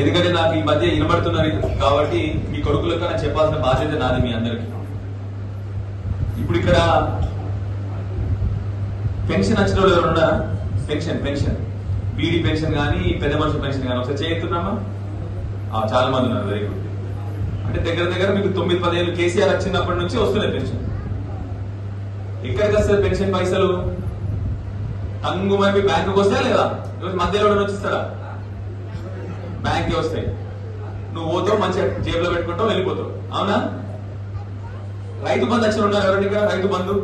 ఎందుకంటే నాకు ఈ మధ్య వినబడుతున్నారు కాబట్టి మీ కొడుకులకు నాకు చెప్పాల్సిన బాధ్యత నాది మీ అందరికి. ఇప్పుడు ఇక్కడ పెన్షన్ వచ్చిన వాళ్ళు ఎవరు పెన్షన్ పెన్షన్. బీడీ పెన్షన్ కానీ పెద్ద మనుషుల పెన్షన్ కానీ ఒకసారి చేస్తున్నామా చాలా మంది ఉన్నారు వెరీ గుడ్. అంటే దగ్గర దగ్గర మీకు తొమ్మిది పదిహేను కేసీఆర్ వచ్చినప్పటి నుంచి వస్తున్నాయి పెన్షన్. ఎక్కడికి వస్తుంది పెన్షన్ పైసలు? టంగు మరి బ్యాంకుకి వస్తాయా లేదా? ఈరోజు మధ్యలో ఎవరైనా వచ్చిస్తాడా బ్యాంక్కి వస్తాయి. నువ్వు పోతావు మంచిగా జేబులో పెట్టుకుంటావు వెళ్ళిపోతావు. అవునా? రైతు బంధు వచ్చిన ఉన్నారు ఎవరండి ఇక్కడ? రైతు బంధు?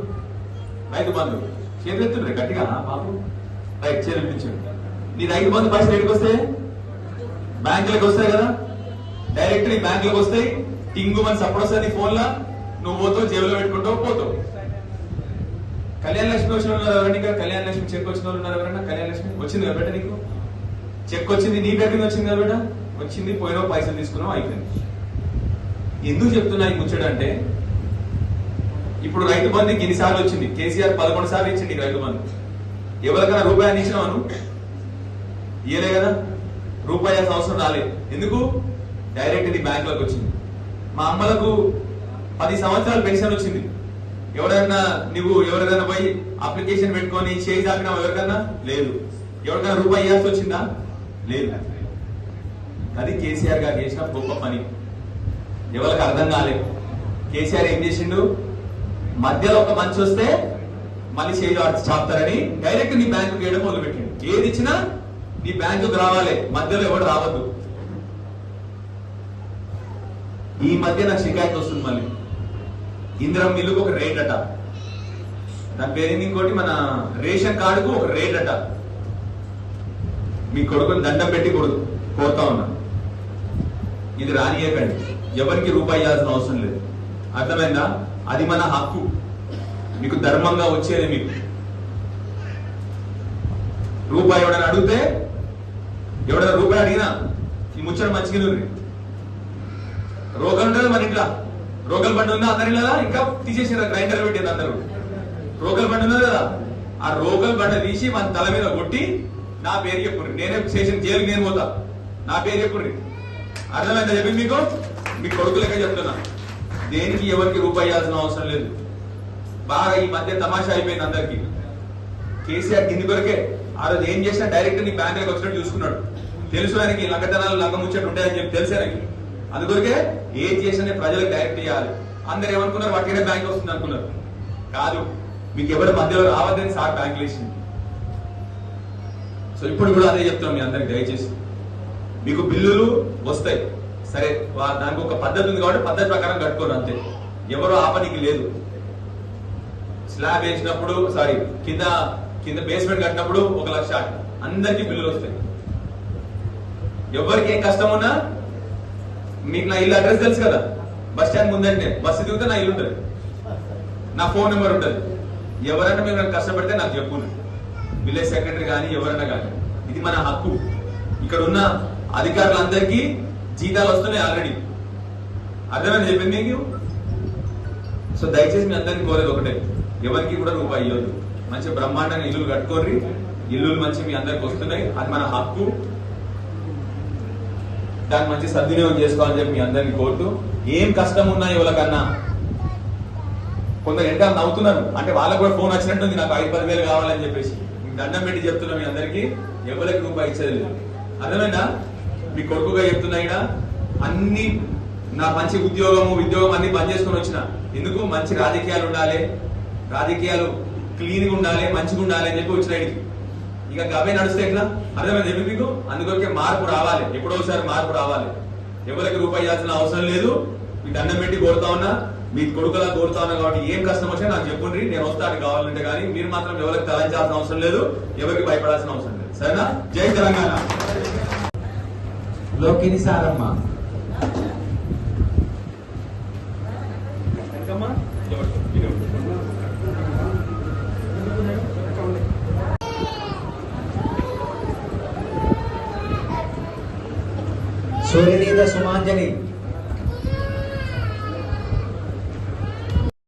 రైతు బంధు. చేతులు ఎత్తుండ్రే గట్టిగా. బాబు. రైట్ చేతులు నీ రైతు బంధు పైసలు ఎక్కడికి వస్తాయి? బ్యాంకులకు వస్తాయి కదా? డైరెక్ట్ నీ బ్యాంకులకు వస్తాయి. టింగు మన సపోర్ట్ వస్తుంది ఫోన్ లా నువ్వు పోతావు జేబులో పెట్టుకుంటావు పోతావు. కళ్యాణ లక్ష్మి వచ్చిన వాళ్ళు ఎవరండి ఇక్కడ? కళ్యాణ లక్ష్మి చెక్ వచ్చిన వాళ్ళు ఉన్నారు ఎవరన్నా? కళ్యాణ లక్ష్మి? వచ్చింది కదా బేట నీకు? చెక్ వచ్చింది నీ దగ్గర వచ్చింది కదా బేట? వచ్చింది పోయినా పైసలు తీసుకున్నావు అయిపోయింది. ఎందుకు చెప్తున్నా ఈ ముచ్చట అంటే ఇప్పుడు రైతు బంధుకి ఎన్నిసార్లు వచ్చింది? కేసీఆర్ పదకొండు సార్లు ఇచ్చింది రైతు బంధు. ఎవరికైనా రూపాయలు ఇచ్చినావు ఇయలే కదా. రూపాయి అవసరం రాలేదు ఎందుకు? డైరెక్ట్ నీ బ్యాంక్లోకి వచ్చింది. మా అమ్మలకు పది సంవత్సరాలు పెన్షన్ వచ్చింది. ఎవరైనా నువ్వు ఎవరికైనా పోయి అప్లికేషన్ పెట్టుకొని చేయి తాకినావు ఎవరికన్నా లేదు. ఎవరికైనా రూపాయి ఇవ్వాల్సి వచ్చిందా? లేదు. అది కేసీఆర్ గారు చేసిన గొప్ప పని. ఎవరికి అర్థం కాలేదు. కేసీఆర్ ఏం చేసిండు? మధ్యలో ఒక మంచి వస్తే మళ్ళీ చేయి చాపుతారని డైరెక్ట్ నీ బ్యాంకు వేయడం మొదలు పెట్టిండు ఏది ఇచ్చినా నీ బ్యాంకుకు రావాలి. మధ్యలో ఎవడు రావద్దు. ఈ మధ్య నాకు షికాయత్ వస్తుంది మళ్ళీ. ఇందిరం మిల్లుకు ఒక రేట్ అట. దాని పేరు ఇంకోటి? మన రేషన్ కార్డుకు ఒక రేట్ అట. మీ కొడుకుని దండం పెట్టి కొడుకు కోరుతా ఉన్నా. ఇది రానియకండి. ఎవరికి రూపాయి ఇవ్వాల్సిన అవసరం లేదు. అర్థమైందా? అది మన హక్కు. మీకు ధర్మంగా వచ్చేది మీకు. రూపాయి ఎవడని అడిగితే ఎవడైనా రూపాయి అడిగినా ఈ ముచ్చట మంచిగా రోగం ఉండదు మన ఇంట్లో. రోగల్ బండి ఉందా అందరి లేదా ఇంకా తీసేసారు గ్రైండర్ పెట్టింది అందరూ. రోగల్ బండి ఉన్నది కదా ఆ రోగల్ బండ తీసి మన తల మీద కొట్టి నా పేరు చెప్పుర్రి. నేనే చేసిన జైలుకి నేను పోతా. నా పేరు చెప్పుర్రి. అర్థమైందా చెప్పి మీకు? మీ కొడుకులకే చెప్తున్నా. దేనికి ఎవరికి రూపాయి ఇవ్వాల్సిన అవసరం లేదు. బాగా ఈ మధ్య తమాషా అయిపోయింది అందరికి. కేసీఆర్ కింది కొరకే ఆ రోజు ఏం చేసినా డైరెక్ట్ నీ బ్యాంకులకు వచ్చినట్టు చూసుకున్నాడు. తెలుసు ఆయనకి లంగతనాలు లంగ ముచ్చట్లు ఉంటాయని చెప్పి తెలుసు ఆయనకి. అందుకొరకే ఏం చేసినా ప్రజలకు డైరెక్ట్ చేయాలి. అందరు ఏమనుకున్నారు? వాటికనే బ్యాంక్ వస్తుంది అనుకున్నారు. కాదు మీకు ఎవరి మధ్యలో రావద్దని సార్ బ్యాంకులు వేసింది. సో ఇప్పుడు కూడా అదే చెప్తున్నాం మీ అందరికి దయచేసి. మీకు బిల్లులు వస్తాయి. సరే వా- దానికి ఒక పద్ధతి ఉంది కాబట్టి పద్ధతి ప్రకారం కట్టుకోరు అంతే. ఎవరు ఆపనికి లేదు. స్లాబ్ వేసినప్పుడు సారీ కింద కింద బేస్మెంట్ కట్టినప్పుడు ఒక లక్ష అందరికి బిల్లులు వస్తాయి. ఎవరికి ఏం కష్టం ఉన్నా మీకు నా ఇల్లు అడ్రస్ తెలుసు కదా. బస్ స్టాండ్ ముందంటే బస్సు దిగితే నా ఇల్లు ఉంటుంది. నా ఫోన్ నెంబర్ ఉంటుంది. ఎవరైనా మీరు కష్టపడితే నాకు చెప్పు. విలేజ్ సెక్రటరీ కానీ ఎవరైనా కానీ. ఇది మన హక్కు. ఇక్కడ ఉన్న అధికారులందరికీ జీతాలు వస్తున్నాయి ఆల్రెడీ. అర్థమైంది? చెప్పింది మీకు. సో దయచేసి మీ అందరినీ కోరేది ఒకటే. ఎవరికి కూడా రూపాయి ఇవ్వద్దు. మంచి బ్రహ్మాండంగా ఇల్లులు కట్టుకోర్రి. ఇల్లులు మంచి మీ అందరికి వస్తున్నాయి. అది మన హక్కు. దాన్ని మంచి సద్వినియోగం చేసుకోవాలని చెప్పి మీ అందరిని కోరుతూ ఏం కష్టం ఉన్నా ఎవరికన్నా కొందరు ఎంటర్ నవ్వుతున్నారు. అంటే వాళ్ళకు కూడా ఫోన్ వచ్చినట్టుంది నాకు ఐదు పది వేలు కావాలని చెప్పేసి. దండం పెట్టి చెప్తున్నా మీ అందరికి? ఎవరికి రూపాయి ఇచ్చేది లేదు. మీ కొడుకుగా చెప్తున్నా ఇక్కడ అన్ని నా మంచి ఉద్యోగము ఉద్యోగం అన్ని బంద్ చేసుకొని వచ్చిన. ఎందుకు? మంచి రాజకీయాలు ఉండాలి. రాజకీయాలు క్లీన్గా ఉండాలి మంచిగా ఉండాలి అని చెప్పి వచ్చిన ఇక్కడికి ఇక గవే నడుస్తే ఎట్లా? అర్థమైంది చెప్పి మీకు? అందుకొరకే మార్పు రావాలి. ఎప్పుడో ఒకసారి మార్పు రావాలి. ఎవరికి రూపాయి చేయాల్సిన అవసరం లేదు. మీ దండం పెట్టి కోరుతా ఉన్నా మీ కొడుకులా కోరుతా ఉన్నా కాబట్టి ఏం కష్టం వచ్చినా నాకు చెప్పుండ్రి నేను వస్తాను కావాలంటే కానీ మీరు మాత్రం ఎవరికి తలంచాల్సిన అవసరం లేదు ఎవరికి భయపడాల్సిన అవసరం లేదు. సరేనా? జై తెలంగాణ. లోకిని సారమ్మ. సూర్యనీత సుమాంజలి.